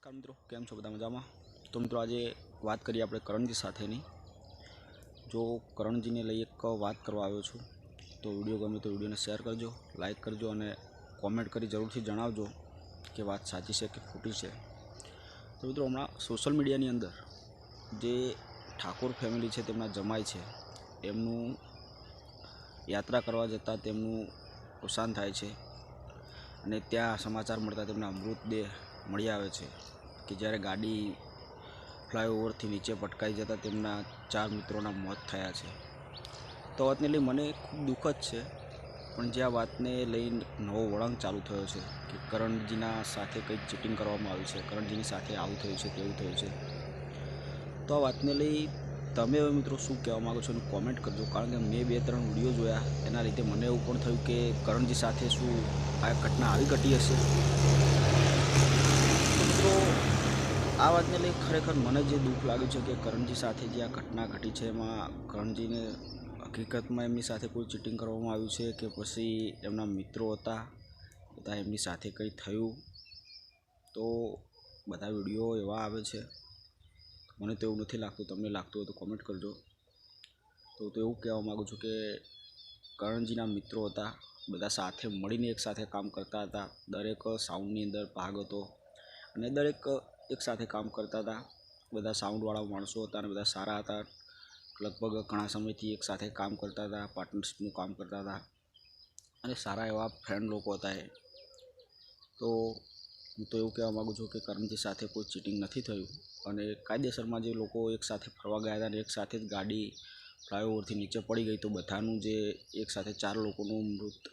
નમસ્કાર મિત્રો, કેમ છો બધા મજામાં? તો મિત્રો આજે વાત કરીએ આપણે કરણજી સાથેની. જો કરણજીને લઈ એક વાત કરવા આવ્યો છું, તો વીડિયો ગમે તો વિડીયોને શેર કરજો લાઇક કરજો અને કોમેન્ટ કરી જરૂરથી જણાવજો કે વાત સાચી છે કે ખોટી છે. તો મિત્રો હમણાં સોશિયલ મીડિયાની અંદર જે ઠાકોર ફેમિલી છે તેમના જમાઈ છે, એમનું યાત્રા કરવા જતાં તેમનું અવસાન થાય છે. અને ત્યાં સમાચાર મળતા તેમના મૃતદેહ મળી આવે છે કે જ્યારે ગાડી ફ્લાયઓવરથી નીચે પટકાઈ જતાં તેમના ચાર મિત્રોના મોત થયા છે. તો વાતને લઈ મને ખૂબ દુઃખ જ છે, પણ જે આ વાતને લઈ નવો વળાંક ચાલુ થયો છે કે કરણજીના સાથે કંઈક ચીટિંગ કરવામાં આવ્યું છે, કરણજીની સાથે આવું થયું છે, તેવું થયું છે. તો આ વાતને લઈ તમે હવે મિત્રો શું કહેવા માગો છો એનું કોમેન્ટ કરજો. કારણ કે મેં બે ત્રણ વીડિયો જોયા. એના લીધે મને એવું પણ થયું કે કરણજી સાથે શું આ ઘટના આવી ઘટી હશે? મિત્રો આ વાતને લઈ ખરેખર મને જે દુઃખ લાગ્યું છે કે કરણજી સાથે જે આ ઘટના ઘટી છે, એમાં કરણજીને હકીકતમાં એમની સાથે કોઈ ચીટિંગ કરવામાં આવ્યું છે કે પછી એમના મિત્રો હતા, બધા એમની સાથે કંઈ થયું? તો બધા વીડિયો એવા આવે છે મને તો એવું નથી લાગતું, તમને લાગતું હોય તો કોમેન્ટ કરજો. તો તો એવું કહેવા માગું છું કે કરણજીના મિત્રો હતા, બધા સાથે મળીને એક સાથે કામ કરતા હતા. દરેક સાઉન્ડની અંદર ભાગ હતો અને દરેક એક સાથે કામ કરતા હતા. બધા સાઉન્ડવાળા માણસો હતા અને બધા સારા હતા. લગભગ ઘણા સમયથી એક સાથે કામ કરતા હતા પાર્ટનરશિપનું કામ કરતા હતા. અને સારા એવા ફ્રેન્ડ લોકો હતા એ. તો હું તો એવું કહેવા માગું છું કે કરણજી સાથે કોઈ ચીટિંગ નથી થયું. અને કાયદેસરમાં જે લોકો એક સાથે ફરવા ગયા હતા અને એક સાથે જ ગાડી ફ્લાયઓવરથી નીચે પડી ગઈ, તો બધાનું જે એક સાથે ચાર લોકોનું મૃત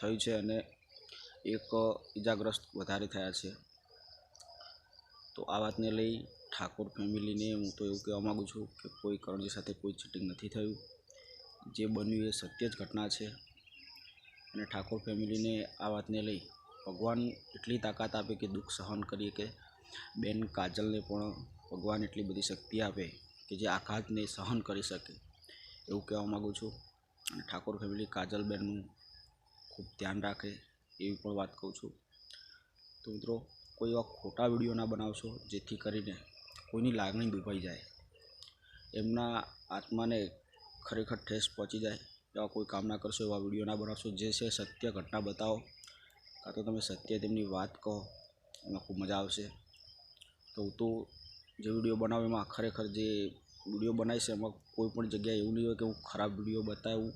થયું છે અને એક ઈજાગ્રસ્ત વધારે થયા છે. તો આ વાતને લઈ ઠાકોર ફેમિલીને હું તો એવું કહેવા માગું છું કે કોઈ કરણજી સાથે કોઈ ચીટિંગ નથી થયું. જે બન્યું એ સત્ય જ ઘટના છે. અને ઠાકોર ફેમિલીને આ વાતને લઈ ભગવાન એટલી તાકાત આપે કે દુઃખ સહન કરીએ કે બેન કાજલને પણ ભગવાન એટલી બધી શક્તિ આપે કે જે આઘાતને સહન કરી શકે. એવું કહેવા માગું છું. અને ઠાકોર ફેમિલી કાજલબેનનું ખૂબ ધ્યાન રાખે એવી પણ વાત કહું છું. તો મિત્રો, કોઈ એવા ખોટા વીડિયો ના બનાવશો જેથી કરીને કોઈની લાગણી દુભાઈ જાય. એમના આત્માને ખરેખર ઠેસ પહોંચી જાય. એવા કોઈ કામ ના કરશો, એવા વીડિયો ના બનાવશો. જે છે સત્ય ઘટના બતાવો. કાં તો તમે સત્ય તેમની વાત કહો, એમાં ખૂબ મજા આવશે. તો હું તો જે વીડિયો બનાવું એમાં ખરેખર જે વીડિયો બનાવીશ એમાં કોઈ પણ જગ્યાએ એવું નહીં હોય કે હું ખરાબ વીડિયો બતાવું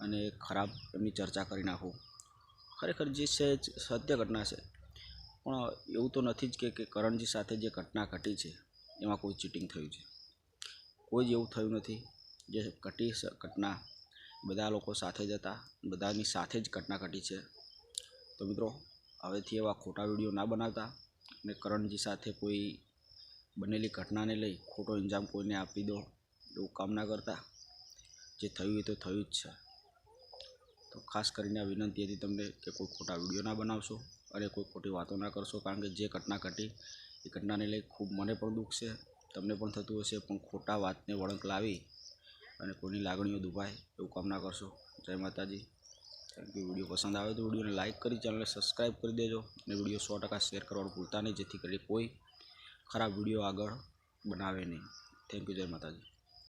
અને ખરાબ એમની ચર્ચા કરી નાખું. ખરેખર જે છે સત્ય ઘટના છે. પણ એવું તો નથી જ કે કરણજી સાથે જે ઘટના ઘટી છે, એમાં કોઈ ચીટિંગ થયું છે. કોઈ જ એવું થયું નથી. જે ઘટી ઘટના, બધા લોકો સાથે જ હતા. બધાની સાથે જ ઘટના ઘટી છે. તો મિત્રો, હવેથી એવા ખોટા વીડિયો ના બનાવતા અને કરણજી સાથે કોઈ બનેલી ઘટનાને લઈ ખોટો ઇન્જામ કોઈને આપી દો એવું કામ ના કરતા. જે થયું એ તો થયું જ છે. તો ખાસ કરીને આ વિનંતી હતી તમને કે કોઈ ખોટા વીડિયો ના બનાવશો અને કોઈ ખોટી વાતો ના કરશો, કારણ કે જે ઘટના ઘટી એ ઘટનાને લઈ ખૂબ મને પણ દુઃખ છે, તમને પણ થતું હશે, પણ ખોટા વાતને વળંક લાવી અને કોઈની લાગણીઓ દુભાય એવું કામ ના કરશો. જય માતાજી. વીડિયો પસંદ આવે તો વિડીયોને લાઇક કરી, ચેનલને સબસ્ક્રાઈબ કરી દેજો અને વીડિયો સો ટકા શેર કરવાનું ભૂલતા નહીં, જેથી કરી કોઈ ખરાબ વીડિયો આગળ બનાવે નહીં. થેન્ક યુ જય માતાજી.